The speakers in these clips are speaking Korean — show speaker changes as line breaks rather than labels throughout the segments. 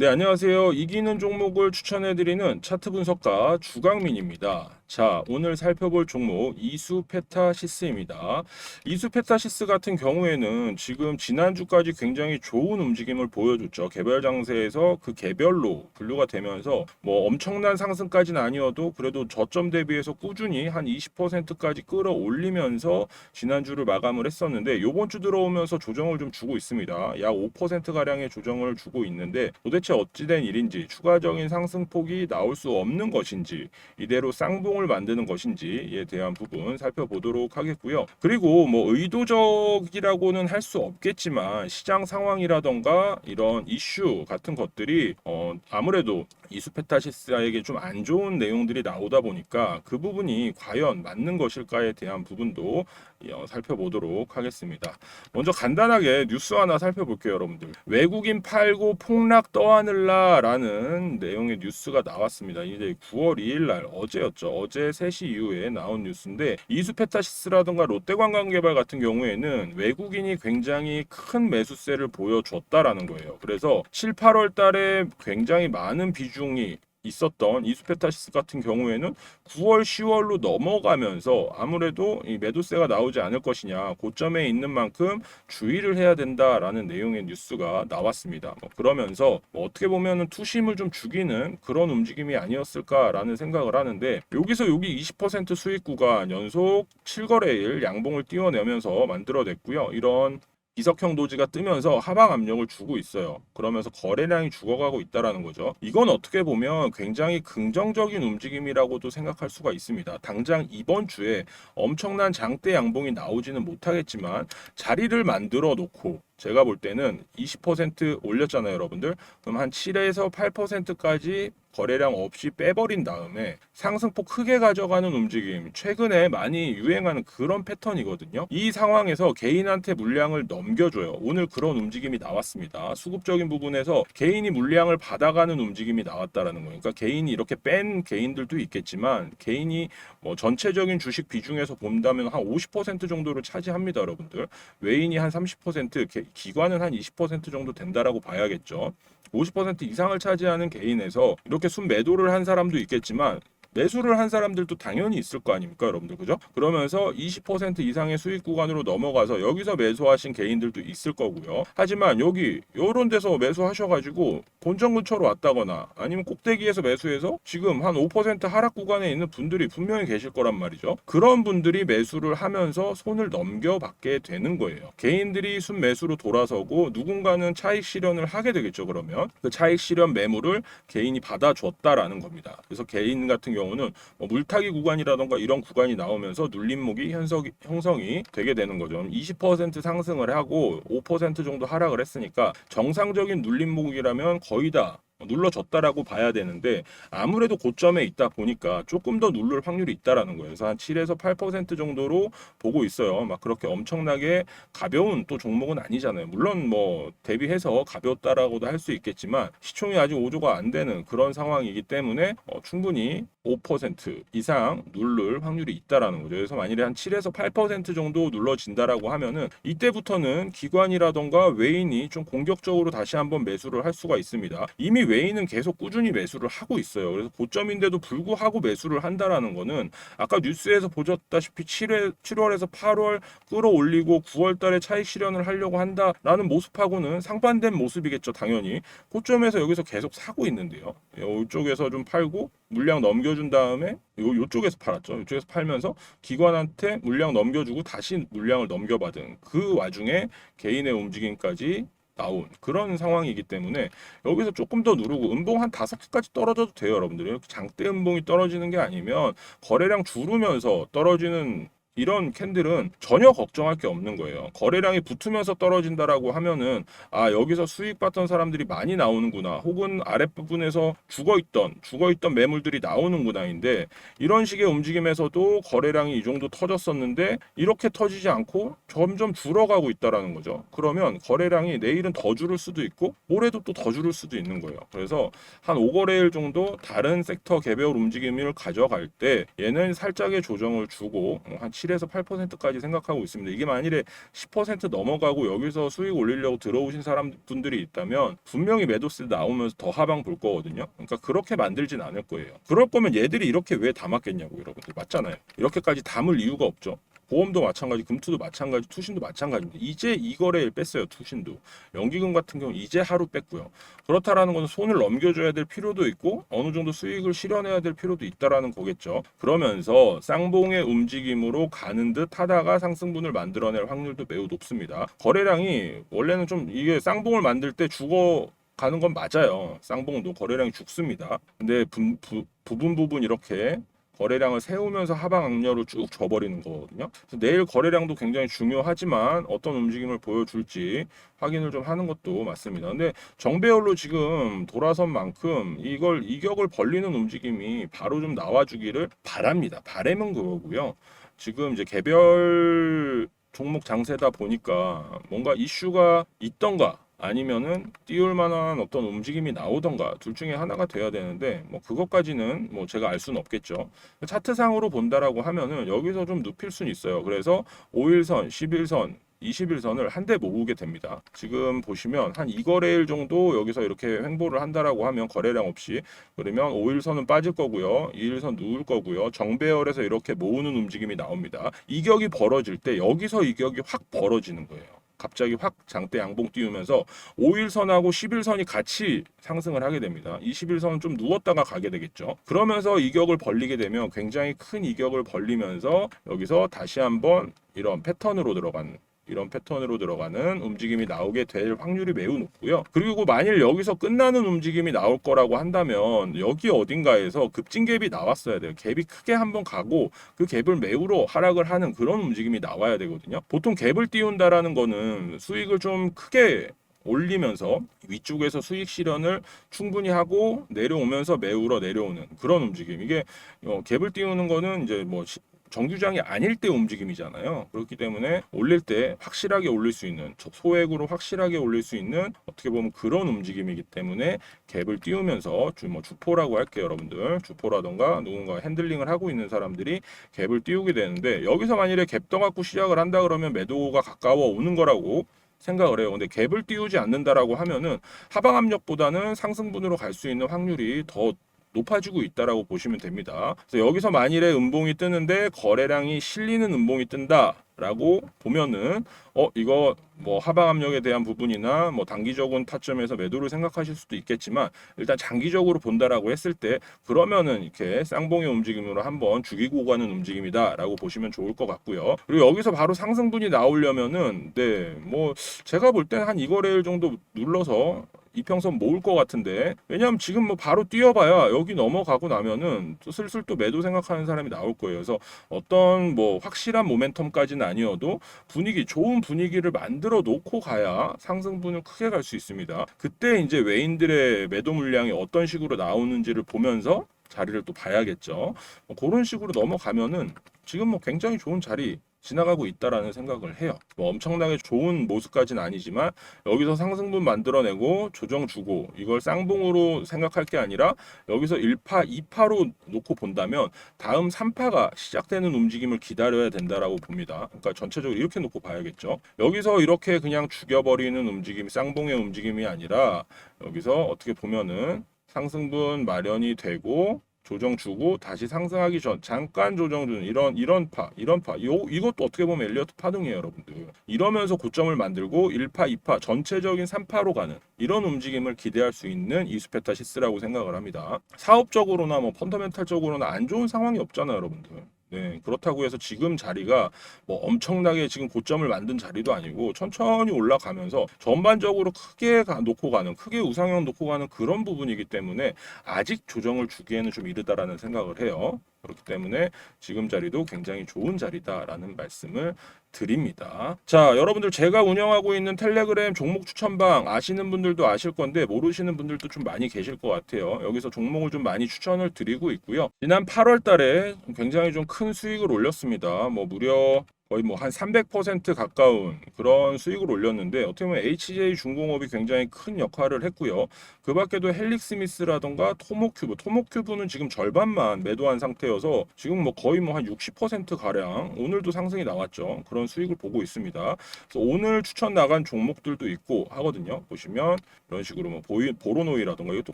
네, 안녕하세요. 이기는 종목을 추천해드리는 차트 분석가 주강민입니다. 자, 오늘 살펴볼 종목 이수페타시스입니다. 이수페타시스 같은 경우에는 지금 지난주까지 굉장히 좋은 움직임을 보여줬죠. 개별 장세에서 그 개별로 분류가 되면서 뭐 엄청난 상승까지는 아니어도 그래도 저점 대비해서 꾸준히 한 20%까지 끌어올리면서 지난주를 마감을 했었는데 요번 주 들어오면서 조정을 좀 주고 있습니다. 약 5% 가량의 조정을 주고 있는데 도대체 어찌된 일인지 추가적인 상승폭이 나올 수 없는 것인지 이대로 쌍봉을 만드는 것인지에 대한 부분 살펴보도록 하겠고요. 그리고 뭐 의도적이라고는 할 수 없겠지만 시장 상황이라던가 이런 이슈 같은 것들이 어 아무래도 이수페타시스에게 좀 안 좋은 내용들이 나오다 보니까 그 부분이 과연 맞는 것일까에 대한 부분도 어, 살펴보도록 하겠습니다. 먼저 간단하게 뉴스 하나 살펴볼게요, 여러분들. 외국인 팔고 폭락 떠하늘라라는 내용의 뉴스가 나왔습니다. 이제 9월 2일 날 어제였죠. 어제 3시 이후에 나온 뉴스인데 이수페타시스라든가 롯데관광개발 같은 경우에는 외국인이 굉장히 큰 매수세를 보여줬다라는 거예요. 그래서 7, 8월 달에 굉장히 많은 비중 이 있었던 이수페타시스 같은 경우에는 9월, 10월로 넘어가면서 아무래도 이 매도세가 나오지 않을 것이냐 고점에 있는 만큼 주의를 해야 된다라는 내용의 뉴스가 나왔습니다. 뭐 그러면서 뭐 어떻게 보면은 투심을 좀 죽이는 그런 움직임이 아니었을까라는 생각을 하는데 여기서 여기 20% 수익 구간 연속 7거래일 양봉을 띄워내면서 만들어냈고요. 이런 이석형 도지가 뜨면서 하방 압력을 주고 있어요. 그러면서 거래량이 죽어가고 있다라는 거죠. 이건 어떻게 보면 굉장히 긍정적인 움직임이라고도 생각할 수가 있습니다. 당장 이번 주에 엄청난 장대 양봉이 나오지는 못하겠지만 자리를 만들어 놓고 제가 볼 때는 20% 올렸잖아요, 여러분들. 그럼 한 7에서 8%까지 거래량 없이 빼버린 다음에 상승폭 크게 가져가는 움직임 최근에 많이 유행하는 그런 패턴이거든요. 이 상황에서 개인한테 물량을 넘겨줘요. 오늘 그런 움직임이 나왔습니다. 수급적인 부분에서 개인이 물량을 받아가는 움직임이 나왔다라는 거예요. 그러니까 개인이 이렇게 뺀 개인들도 있겠지만 개인이 뭐 전체적인 주식 비중에서 본다면 한 50% 정도를 차지합니다, 여러분들. 외인이 한 30%, 개- 기관은 한 20% 정도 된다라고 봐야겠죠. 50% 이상을 차지하는 개인에서 이렇게 순 매도를 한 사람도 있겠지만 매수를 한 사람들도 당연히 있을 거 아닙니까, 여러분들, 그죠? 그러면서 20% 이상의 수익 구간으로 넘어가서 여기서 매수하신 개인들도 있을 거고요. 하지만 여기 요런 데서 매수하셔가지고 본전 근처로 왔다거나 아니면 꼭대기에서 매수해서 지금 한 5% 하락 구간에 있는 분들이 분명히 계실 거란 말이죠. 그런 분들이 매수를 하면서 손을 넘겨받게 되는 거예요. 개인들이 순 매수로 돌아서고 누군가는 차익 실현을 하게 되겠죠, 그러면. 그 차익 실현 매물을 개인이 받아줬다라는 겁니다. 그래서 개인 같은 경우 는 뭐 물타기 구간이라던가 이런 구간이 나오면서 눌림목이 현석이, 형성이 되게 되는 거죠. 20% 상승을 하고 5% 정도 하락을 했으니까 정상적인 눌림목이라면 거의 다 눌러졌다라고 봐야 되는데 아무래도 고점에 있다 보니까 조금 더 누를 확률이 있다라는 거예요. 그래서 한 7에서 8% 정도로 보고 있어요. 막 그렇게 엄청나게 가벼운 또 종목은 아니잖아요. 물론 뭐 대비해서 가볍다라고도 할 수 있겠지만 시총이 아직 5조가 안 되는 그런 상황이기 때문에 어, 충분히 5% 이상 누를 확률이 있다라는 거죠. 그래서 만일에 한 7에서 8% 정도 눌러진다라고 하면은 이때부터는 기관이라던가 외인이 좀 공격적으로 다시 한번 매수를 할 수가 있습니다. 이미 외인은 계속 꾸준히 매수를 하고 있어요. 그래서 고점인데도 불구하고 매수를 한다라는 거는 아까 뉴스에서 보셨다시피 7월, 7월에서 8월 끌어올리고 9월 달에 차익 실현을 하려고 한다라는 모습하고는 상반된 모습이겠죠, 당연히. 고점에서 여기서 계속 사고 있는데요. 이쪽에서 좀 팔고 물량 넘겨준 다음에 요 요쪽에서 팔았죠. 요쪽에서 팔면서 기관한테 물량 넘겨주고 다시 물량을 넘겨받은 그 와중에 개인의 움직임까지 나온 그런 상황이기 때문에 여기서 조금 더 누르고 음봉 한 다섯 개까지 떨어져도 돼요, 여러분들. 이렇게 장대 음봉이 떨어지는 게 아니면 거래량 줄으면서 떨어지는 이런 캔들은 전혀 걱정할 게 없는 거예요. 거래량이 붙으면서 떨어진다라고 하면은 아 여기서 수익 봤던 사람들이 많이 나오는구나. 혹은 아랫부분에서 죽어 있던 죽어 있던 매물들이 나오는구나인데 이런 식의 움직임에서도 거래량이 이 정도 터졌었는데 이렇게 터지지 않고 점점 줄어가고 있다라는 거죠. 그러면 거래량이 내일은 더 줄을 수도 있고 모레도 또 더 줄을 수도 있는 거예요. 그래서 한 5거래일 정도 다른 섹터 개별 움직임을 가져갈 때 얘는 살짝의 조정을 주고 한 7에서 8%까지 생각하고 있습니다. 이게 만일에 10% 넘어가고 여기서 수익 올리려고 들어오신 사람 분들이 있다면 분명히 매도세 나오면서 더 하방 볼 거거든요. 그러니까 그렇게 만들진 않을 거예요. 그럴 거면 얘들이 이렇게 왜 담았겠냐고 여러분들 맞잖아요. 이렇게까지 담을 이유가 없죠. 보험도 마찬가지, 금투도 마찬가지, 투신도 마찬가지입니다. 이제 이거래일 뺐어요, 투신도. 연기금 같은 경우 이제 하루 뺐고요. 그렇다라는 것은 손을 넘겨줘야 될 필요도 있고 어느 정도 수익을 실현해야 될 필요도 있다라는 거겠죠. 그러면서 쌍봉의 움직임으로 가는 듯 하다가 상승분을 만들어낼 확률도 매우 높습니다. 거래량이 원래는 좀 이게 쌍봉을 만들 때 죽어 가는 건 맞아요. 쌍봉도 거래량이 죽습니다. 근데 부, 부, 부분 부분 이렇게 거래량을 세우면서 하방 악렬로 쭉 줘버리는 거거든요. 내일 거래량도 굉장히 중요하지만 어떤 움직임을 보여줄지 확인을 좀 하는 것도 맞습니다. 근데 정배열로 지금 돌아선 만큼 이걸 이격을 벌리는 움직임이 바로 좀 나와주기를 바랍니다. 바람은 그거고요. 지금 이제 개별 종목 장세다 보니까 뭔가 이슈가 있던가 아니면은 띄울 만한 어떤 움직임이 나오던가 둘 중에 하나가 돼야 되는데 뭐 그것까지는 뭐 제가 알 수는 없겠죠. 차트상으로 본다라고 하면은 여기서 좀 눕힐 수는 있어요. 그래서 5일선, 11선 21선을 한대 모으게 됩니다. 지금 보시면 한 2거래일 정도 여기서 이렇게 횡보를 한다라고 하면 거래량 없이 그러면 5일선은 빠질 거고요. 2일선 누울 거고요. 정배열에서 이렇게 모으는 움직임이 나옵니다. 이격이 벌어질 때 여기서 이격이 확 벌어지는 거예요. 갑자기 확 장대 양봉 띄우면서 5일선하고 11선이 같이 상승을 하게 됩니다. 21선은 좀 누웠다가 가게 되겠죠. 그러면서 이격을 벌리게 되면 굉장히 큰 이격을 벌리면서 여기서 다시 한번 이런 패턴으로 들어가는 이런 패턴으로 들어가는 움직임이 나오게 될 확률이 매우 높고요. 그리고 만일 여기서 끝나는 움직임이 나올 거라고 한다면 여기 어딘가에서 급진 갭이 나왔어야 돼요. 갭이 크게 한번 가고 그 갭을 매우로 하락을 하는 그런 움직임이 나와야 되거든요. 보통 갭을 띄운다라는 거는 수익을 좀 크게 올리면서 위쪽에서 수익 실현을 충분히 하고 내려오면서 매우러 내려오는 그런 움직임. 이게 어, 갭을 띄우는 거는 이제 뭐 시- 정규장이 아닐 때 움직임이잖아요. 그렇기 때문에 올릴 때 확실하게 올릴 수 있는 저- 소액으로 확실하게 올릴 수 있는 어떻게 보면 그런 움직임이기 때문에 갭을 띄우면서 주, 뭐 주포라고 할게요, 여러분들. 주포라던가 누군가 핸들링을 하고 있는 사람들이 갭을 띄우게 되는데 여기서 만일에 갭 떠갖고 시작을 한다 그러면 매도가 가까워 오는 거라고 생각을 해요. 근데 갭을 띄우지 않는다라고 하면은 하방 압력보다는 상승분으로 갈 수 있는 확률이 더 높아지고 있다라고 보시면 됩니다. 그래서 여기서 만일에 음봉이 뜨는데 거래량이 실리는 음봉이 뜬다라고 보면은 어 이거 뭐 하방 압력에 대한 부분이나 뭐 단기적인 타점에서 매도를 생각하실 수도 있겠지만 일단 장기적으로 본다라고 했을 때 그러면은 이렇게 쌍봉의 움직임으로 한번 죽이고 가는 움직임이다라고 보시면 좋을 것 같고요. 그리고 여기서 바로 상승분이 나오려면은 네 뭐 제가 볼 때는 한 이거래일 정도 눌러서 이평선 모을 것 같은데 왜냐하면 지금 뭐 바로 뛰어봐야 여기 넘어가고 나면은 또 슬슬 또 매도 생각하는 사람이 나올 거예요. 그래서 어떤 뭐 확실한 모멘텀까지는 아니어도 분위기 좋은 분위기를 만들어 놓고 가야 상승분을 크게 갈 수 있습니다. 그때 이제 외인들의 매도 물량이 어떤 식으로 나오는지를 보면서 자리를 또 봐야겠죠. 뭐 그런 식으로 넘어가면은 지금 뭐 굉장히 좋은 자리 지나가고 있다라는 생각을 해요. 뭐 엄청나게 좋은 모습까지는 아니지만 여기서 상승분 만들어내고 조정 주고 이걸 쌍봉으로 생각할 게 아니라 여기서 1파, 2파로 놓고 본다면 다음 3파가 시작되는 움직임을 기다려야 된다라고 봅니다. 그러니까 전체적으로 이렇게 놓고 봐야겠죠. 여기서 이렇게 그냥 죽여버리는 움직임, 쌍봉의 움직임이 아니라 여기서 어떻게 보면은 상승분 마련이 되고 조정 주고 다시 상승하기 전 잠깐 조정 주는 이런 이런 파 이런 파. 요, 이것도 어떻게 보면 엘리어트 파동이에요 여러분들. 이러면서 고점을 만들고 1파 2파 전체적인 3파로 가는 이런 움직임을 기대할 수 있는 이수페타시스라고 생각을 합니다. 사업적으로나 뭐 펀더멘탈적으로는 안 좋은 상황이 없잖아요 여러분들 네, 그렇다고 해서 지금 자리가 뭐 엄청나게 지금 고점을 만든 자리도 아니고 천천히 올라가면서 전반적으로 크게 가, 놓고 가는 크게 우상향 놓고 가는 그런 부분이기 때문에 아직 조정을 주기에는 좀 이르다라는 생각을 해요. 그렇기 때문에 지금 자리도 굉장히 좋은 자리다라는 말씀을 드립니다. 자, 여러분들 제가 운영하고 있는 텔레그램 종목 추천방 아시는 분들도 아실 건데 모르시는 분들도 좀 많이 계실 것 같아요. 여기서 종목을 좀 많이 추천을 드리고 있고요. 지난 8월 달에 굉장히 좀 큰 수익을 올렸습니다. 뭐 무려 거의 뭐 한 300% 가까운 그런 수익을 올렸는데 어떻게 보면 HJ 중공업이 굉장히 큰 역할을 했고요. 그 밖에도 헬릭스미스라던가 토모큐브, 토모큐브는 지금 절반만 매도한 상태여서 지금 뭐 거의 뭐 한 60% 가량 오늘도 상승이 나왔죠. 그런 수익을 보고 있습니다. 그래서 오늘 추천 나간 종목들도 있고 하거든요. 보시면 이런 식으로 뭐 보이, 보로노이라던가 이것도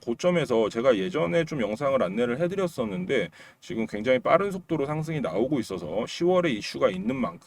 고점에서 제가 예전에 좀 영상을 안내를 해드렸었는데 지금 굉장히 빠른 속도로 상승이 나오고 있어서 10월에 이슈가 있는 만큼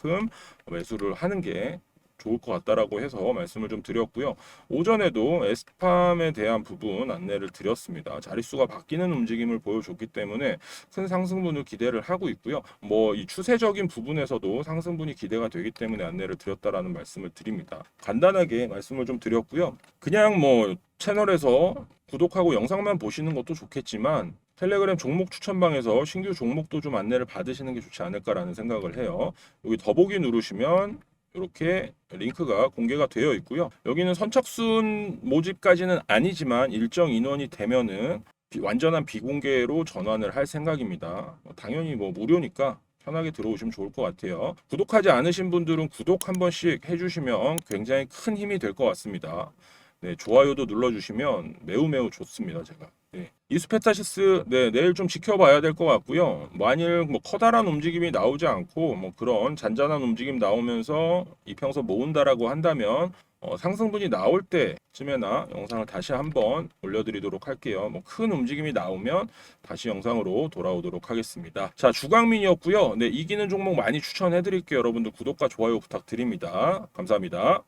매수를 하는 게 좋을 것 같다라고 해서 말씀을 좀 드렸고요. 오전에도 에스팜에 대한 부분 안내를 드렸습니다. 자릿수가 바뀌는 움직임을 보여줬기 때문에 큰 상승분을 기대를 하고 있고요. 뭐 이 추세적인 부분에서도 상승분이 기대가 되기 때문에 안내를 드렸다라는 말씀을 드립니다. 간단하게 말씀을 좀 드렸고요. 그냥 뭐 채널에서 구독하고 영상만 보시는 것도 좋겠지만 텔레그램 종목 추천방에서 신규 종목도 좀 안내를 받으시는 게 좋지 않을까라는 생각을 해요. 여기 더보기 누르시면 이렇게 링크가 공개가 되어 있고요. 여기는 선착순 모집까지는 아니지만 일정 인원이 되면은 비- 완전한 비공개로 전환을 할 생각입니다. 뭐 당연히 뭐 무료니까 편하게 들어오시면 좋을 것 같아요. 구독하지 않으신 분들은 구독 한 번씩 해주시면 굉장히 큰 힘이 될 것 같습니다. 네, 좋아요도 눌러주시면 매우 매우 좋습니다. 제가. 네. 이스페타시스 네, 내일 좀 지켜봐야 될 것 같고요. 만일 뭐 커다란 움직임이 나오지 않고 뭐 그런 잔잔한 움직임 나오면서 이평선 모은다라고 한다면 어, 상승분이 나올 때쯤에나 영상을 다시 한번 올려드리도록 할게요. 뭐 큰 움직임이 나오면 다시 영상으로 돌아오도록 하겠습니다. 자, 주강민이었고요. 네, 이기는 종목 많이 추천해드릴게요. 여러분들 구독과 좋아요 부탁드립니다. 감사합니다.